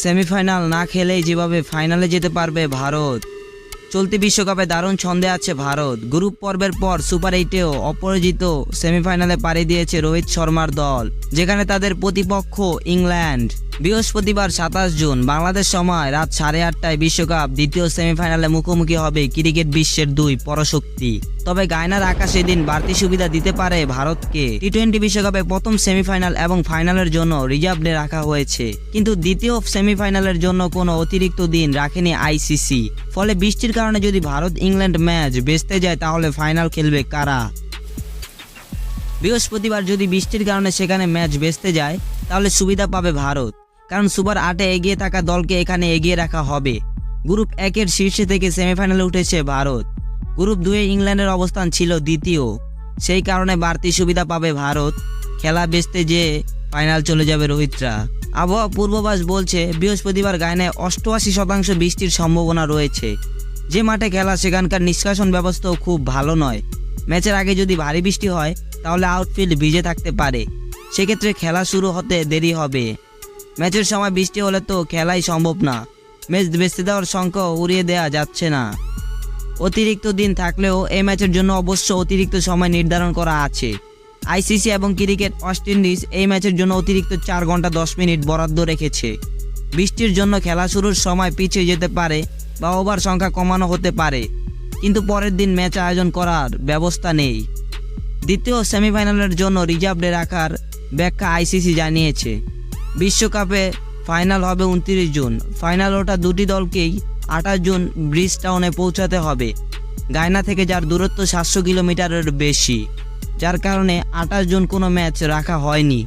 Semifinal না খেলেই যেভাবে ফাইনালে যেতে পারবে ভারত। চলতি বিশ্বকাপে দারুণ ছন্দে আছে ভারত। গ্রুপ পর্বের পর সুপার এইটেও অপরাজিত সেমিফাইনালে পাড়ি দিয়েছে রোহিত শর্মার দল, যেখানে তাদের প্রতিপক্ষ ইংল্যান্ড। বৃহস্পতিবার সাতাশ জুন, বাংলাদেশ সময় রাত সাড়ে আটটায় বিশ্বকাপ দ্বিতীয় সেমিফাইনালে মুখোমুখি হবে ক্রিকেট বিশ্বের দুই পরশক্তি। তবে গায়নার আকাশে দিন বাড়তি সুবিধা দিতে পারে ভারতকে। টি টোয়েন্টি বিশ্বকাপে প্রথম সেমিফাইনাল এবং ফাইনালের জন্য রিজার্ভে রাখা হয়েছে। কিন্তু দ্বিতীয় সেমিফাইনালের জন্য কোনো অতিরিক্ত দিন রাখেনি আইসিসি ফলে বৃষ্টির কারণে যদি ভারত ইংল্যান্ড ম্যাচ বেচতে যায়, তাহলে ফাইনাল খেলবে কারা? বৃহস্পতিবার যদি বৃষ্টির কারণে সেখানে ম্যাচ বেচতে যায়, তাহলে সুবিধা পাবে ভারত। কারণ সুপার আটে এগিয়ে থাকা দলকে এখানে এগিয়ে রাখা হবে। গ্রুপ একের শীর্ষে থেকে সেমিফাইনালে উঠেছে ভারত। গ্রুপ দুয়ে ইংল্যান্ডের অবস্থান ছিল দ্বিতীয়। সেই কারণে বাড়তি সুবিধা পাবে ভারত। খেলা বেচতে যেয়ে ফাইনাল চলে যাবে রোহিতরা। আবহাওয়া পূর্বাভাস বলছে, বৃহস্পতিবার গায়নায় অষ্টআশি শতাংশ বৃষ্টির সম্ভাবনা রয়েছে। যে মাঠে খেলা, সেখানকার নিষ্কাশন ব্যবস্থাও খুব ভালো নয়। ম্যাচের আগে যদি ভারী বৃষ্টি হয়, তাহলে আউটফিল্ড ভিজে থাকতে পারে। সেক্ষেত্রে খেলা শুরু হতে দেরি হবে। ম্যাচের সময় বৃষ্টি হলে তো খেলাই সম্ভব না। ম্যাচ বেচতে দেওয়ার সংখ্যা উড়িয়ে দেওয়া যাচ্ছে না। অতিরিক্ত দিন থাকলেও এই ম্যাচের জন্য অবশ্য অতিরিক্ত সময় নির্ধারণ করা আছে। আইসিসি এবং ক্রিকেট ওয়েস্ট ইন্ডিজ এই ম্যাচের জন্য অতিরিক্ত চার ঘণ্টা দশ মিনিট বরাদ্দ রেখেছে। বৃষ্টির জন্য খেলা শুরুর সময় পিছিয়ে যেতে পারে বা ওভার সংখ্যা কমানো হতে পারে। কিন্তু পরের দিন ম্যাচ আয়োজন করার ব্যবস্থা নেই। দ্বিতীয় সেমিফাইনালের জন্য রিজার্ভে রাখার ব্যাখ্যা আইসিসি জানিয়েছে। বিশ্বকাপে ফাইনাল হবে উনত্রিশ জুন। ফাইনাল ওটা দুটি দলকেই আঠাশ জুন ব্রিজ টাউনে পৌঁছাতে হবে। গায়না থেকে যার দূরত্ব সাতশো কিলোমিটারের বেশি। যার কারণে আঠাশ জুন কোনো ম্যাচ রাখা হয়নি।